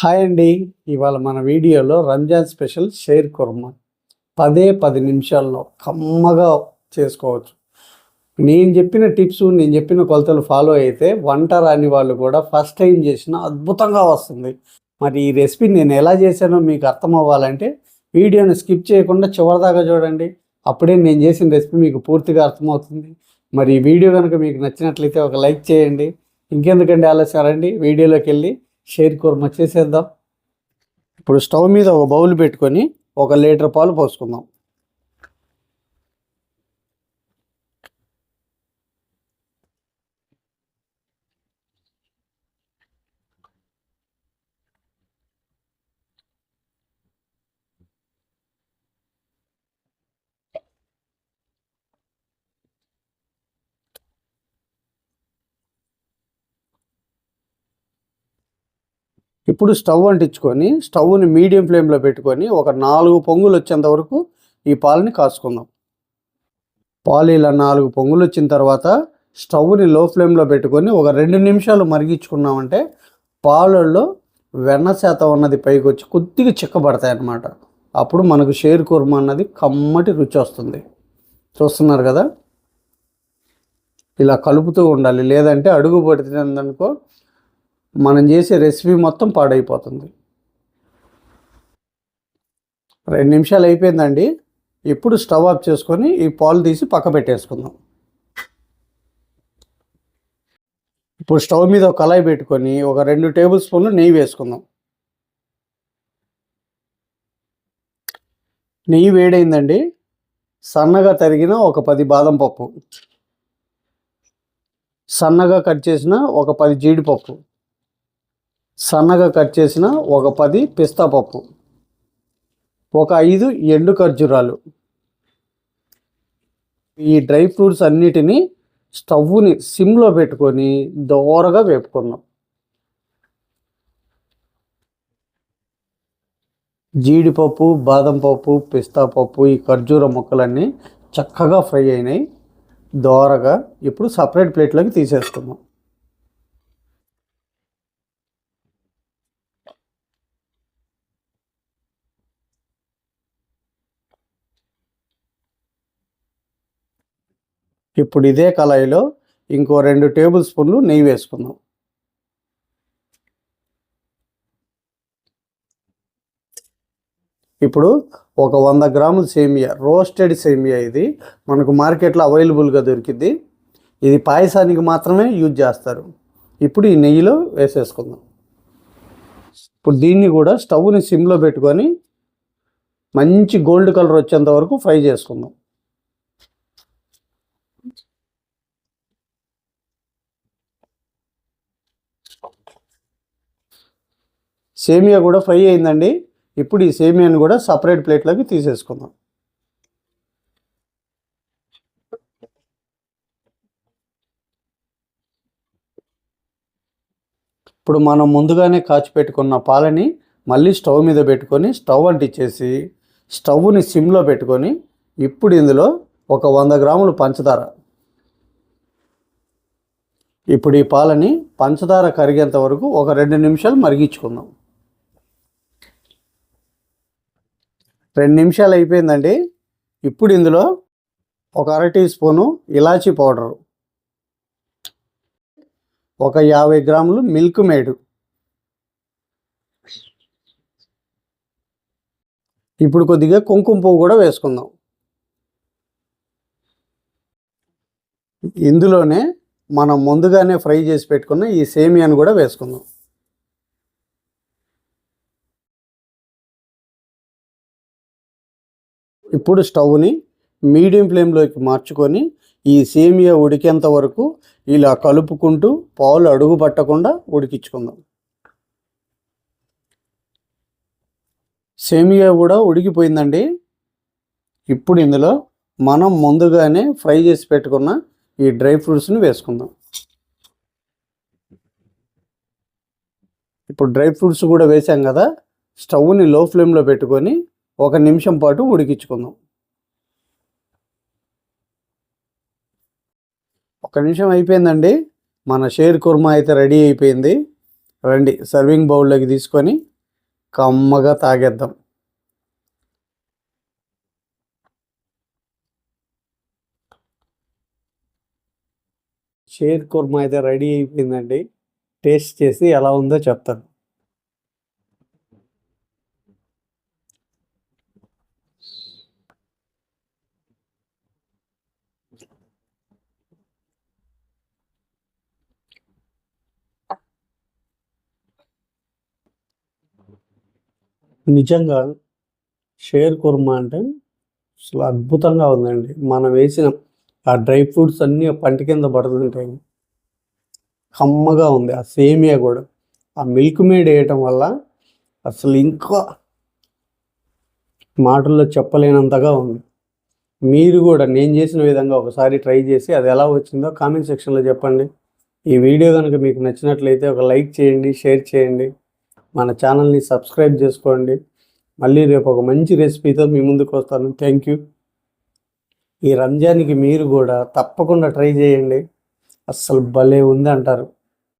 Hi అండి. ఇవాళ మన వీడియోలో రంజాన్ స్పెషల్ షేర్ కుర్మా. పదే పది నిమిషాల్లో కమ్మగా చేసుకోవచ్చు. నేను చెప్పిన టిప్స్ నేను చెప్పిన కొలతలు ఫాలో అయితే వంట రాని వాళ్ళు కూడా ఫస్ట్ టైం చేసిన అద్భుతంగా వస్తుంది. మరి ఈ రెసిపీ నేను ఎలా చేశానో మీకు అర్థం అవ్వాలంటే వీడియోని స్కిప్ చేయకుండా చివరిదాకా చూడండి. అప్పుడే నేను చేసిన రెసిపీ మీకు పూర్తిగా అర్థమవుతుంది. మరి ఈ వీడియో కనుక మీకు నచ్చినట్లయితే ఒక లైక్ చేయండి. ఇంకెందుకండి ఆలోచన రండి. వీడియోలోకి వెళ్ళి షేర్ కుర్మా చేసేద్దాం. ఇప్పుడు స్టవ్ మీద ఒక బౌల్ పెట్టుకొని ఒక లీటర్ పాలు పోసుకుందాం. ఇప్పుడు స్టవ్ అంటించుకొని స్టవ్ని మీడియం ఫ్లేమ్లో పెట్టుకొని ఒక నాలుగు పొంగులు వచ్చేంత వరకు ఈ పాలని కాసుకుందాం. పాలు ఇలా నాలుగు పొంగులు వచ్చిన తర్వాత స్టవ్ని లో ఫ్లేమ్లో పెట్టుకొని ఒక రెండు నిమిషాలు మరిగించుకున్నామంటే పాలల్లో వెన్న శాతం ఉన్నది పైకి వచ్చి కొద్దిగా చిక్కబడతాయి అన్నమాట. అప్పుడు మనకు షేర్ కూర్మ అన్నది కమ్మటి రుచి వస్తుంది. చూస్తున్నారు కదా? ఇలా కలుపుతూ ఉండాలి. లేదంటే అడుగు పడుతుందనుకో మనం చేసే రెసిపీ మొత్తం పాడైపోతుంది. రెండు నిమిషాలు అయిపోయిందండి. ఇప్పుడు స్టవ్ ఆఫ్ చేసుకొని ఈ పాలు తీసి పక్క పెట్టేసుకుందాం. ఇప్పుడు స్టవ్ మీద ఒక కళాయి పెట్టుకొని ఒక రెండు టేబుల్ స్పూన్లు నెయ్యి వేసుకుందాం. నెయ్యి వేడైందండి. సన్నగా తరిగిన ఒక పది బాదం పప్పు. సన్నగా కట్ చేసిన ఒక పది జీడిపప్పు. సన్నగా కట్ చేసిన ఒక పది పిస్తా పప్పు ఒక ఐదు ఎండు ఖర్జూరాలు. ఈ డ్రై ఫ్రూట్స్ అన్నిటినీ స్టవ్ని సిమ్లో పెట్టుకొని దోరగా వేపుకున్నాం జీడిపప్పు బాదం పప్పు పిస్తా పప్పు ఈ ఖర్జూర ముక్కలన్నీ చక్కగా ఫ్రై అయినాయి. దోరగా ఇప్పుడు సపరేట్ ప్లేట్లోకి తీసేసుకున్నాం ఇప్పుడు ఇదే కళాయిలో ఇంకో రెండు టేబుల్ స్పూన్లు నెయ్యి వేసుకుందాం. ఇప్పుడు ఒక వంద గ్రాముల సేమియా రోస్టెడ్ సేమియా ఇది. మనకు మార్కెట్లో అవైలబుల్గా దొరికింది. ఇది పాయసానికి మాత్రమే యూజ్ చేస్తారు. ఇప్పుడు ఈ నెయ్యిలో వేసేసుకుందాం. ఇప్పుడు దీన్ని కూడా స్టవ్ని సిమ్లో పెట్టుకొని మంచి గోల్డ్ కలర్ వచ్చేంత వరకు ఫ్రై చేసుకుందాం. సేమియా కూడా ఫ్రై అయిందండి. ఇప్పుడు ఈ సేమియాని కూడా సపరేట్ ప్లేట్లోకి తీసేసుకుందాం. ఇప్పుడు మనం ముందుగానే కాచి పెట్టుకున్న పాలని మళ్ళీ స్టవ్ మీద పెట్టుకొని స్టవ్ అంటించేసి స్టవ్ని సిమ్లో పెట్టుకొని ఇప్పుడు ఇందులో ఒక వంద గ్రాములు పంచదార. ఇప్పుడు ఈ పాలని పంచదార కరిగేంత వరకు ఒక రెండు నిమిషాలు మరిగించుకుందాం. రెండు నిమిషాలు అయిపోయిందండి. ఇప్పుడు ఇందులో ఒక అర టీ స్పూను ఇలాచీ పౌడరు. ఒక యాభై గ్రాములు మిల్క్ మేడు. ఇప్పుడు కొద్దిగా కుంకుమ పువ్వు కూడా వేసుకుందాం. ఇందులోనే మనం ముందుగానే ఫ్రై చేసి పెట్టుకున్న ఈ సేమియాను కూడా వేసుకుందాం. ఇప్పుడు స్టవ్ని మీడియం ఫ్లేమ్లోకి మార్చుకొని ఈ సేమియా ఉడికేంత వరకు ఇలా కలుపుకుంటూ పాలు అడుగు పట్టకుండా ఉడికించుకుందాం. సేమియా కూడా ఉడికిపోయిందండి. ఇప్పుడు ఇందులో మనం ముందుగానే ఫ్రై చేసి పెట్టుకున్న ఈ డ్రై ఫ్రూట్స్ని వేసుకుందాం. ఇప్పుడు డ్రై ఫ్రూట్స్ కూడా వేసాం కదా స్టవ్ని లో ఫ్లేమ్లో పెట్టుకొని ఒక నిమిషం పాటు ఉడికించుకుందాం. ఒక నిమిషం అయిపోయిందండి. మన షేర్ కుర్మా అయితే రెడీ అయిపోయింది. రండి సర్వింగ్ బౌల్లోకి తీసుకొని కమ్మగా తాగేద్దాం. షేర్ కుర్మా అయితే రెడీ అయిపోయిందండి. టేస్ట్ చేసి ఎలా ఉందో చెప్తాను. నిజంగా షేర్ కుర్మా అంటే అసలు అద్భుతంగా ఉందండి. మనం వేసిన ఆ డ్రై ఫ్రూట్స్ అన్నీ పంట కింద పడుతుంటాయి కమ్మగా ఉంది. ఆ సేమియా కూడా. ఆ మిల్క్ మేడ్ వేయటం వల్ల అసలు ఇంకా మాటల్లో చెప్పలేనంతగా ఉంది. మీరు కూడా నేను చేసిన విధంగా ఒకసారి ట్రై చేసి అది ఎలా వచ్చిందో కామెంట్ సెక్షన్లో చెప్పండి. ఈ వీడియో కనుక మీకు నచ్చినట్లయితే ఒక లైక్ చేయండి షేర్ చేయండి. మన ఛానల్ని సబ్స్క్రైబ్ చేసుకోండి. మళ్ళీ రేపు ఒక మంచి రెసిపీతో మీ ముందుకు వస్తాను. థ్యాంక్ యూ ఈ రంజాన్కి మీరు కూడా తప్పకుండా ట్రై చేయండి. అస్సలు భలే ఉంది అంటారు.